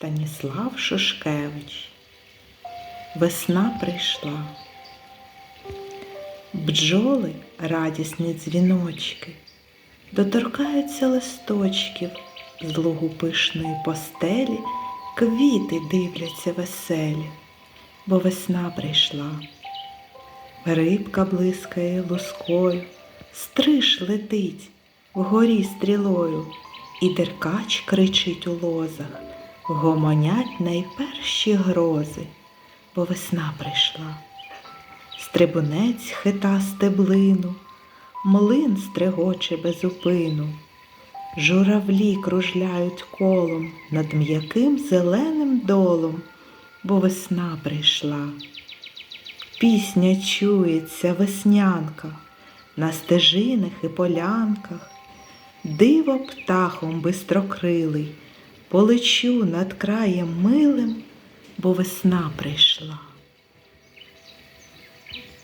Станіслав Шушкевич. Весна прийшла. Бджоли радісні дзвіночки, доторкаються листочків з лугу пишної постелі, квіти дивляться веселі, бо весна прийшла. Рибка блискає лускою, стриж летить вгорі стрілою, і деркач кричить у лозах, гомонять найперші грози, бо весна прийшла. Стрибунець хита стеблину, млин стригоче безупину, журавлі кружляють колом над м'яким зеленим долом, бо весна прийшла. Пісня чується веснянка на стежинах і полянках, диво птахом бистрокрилий, полечу над краєм милим, бо весна прийшла.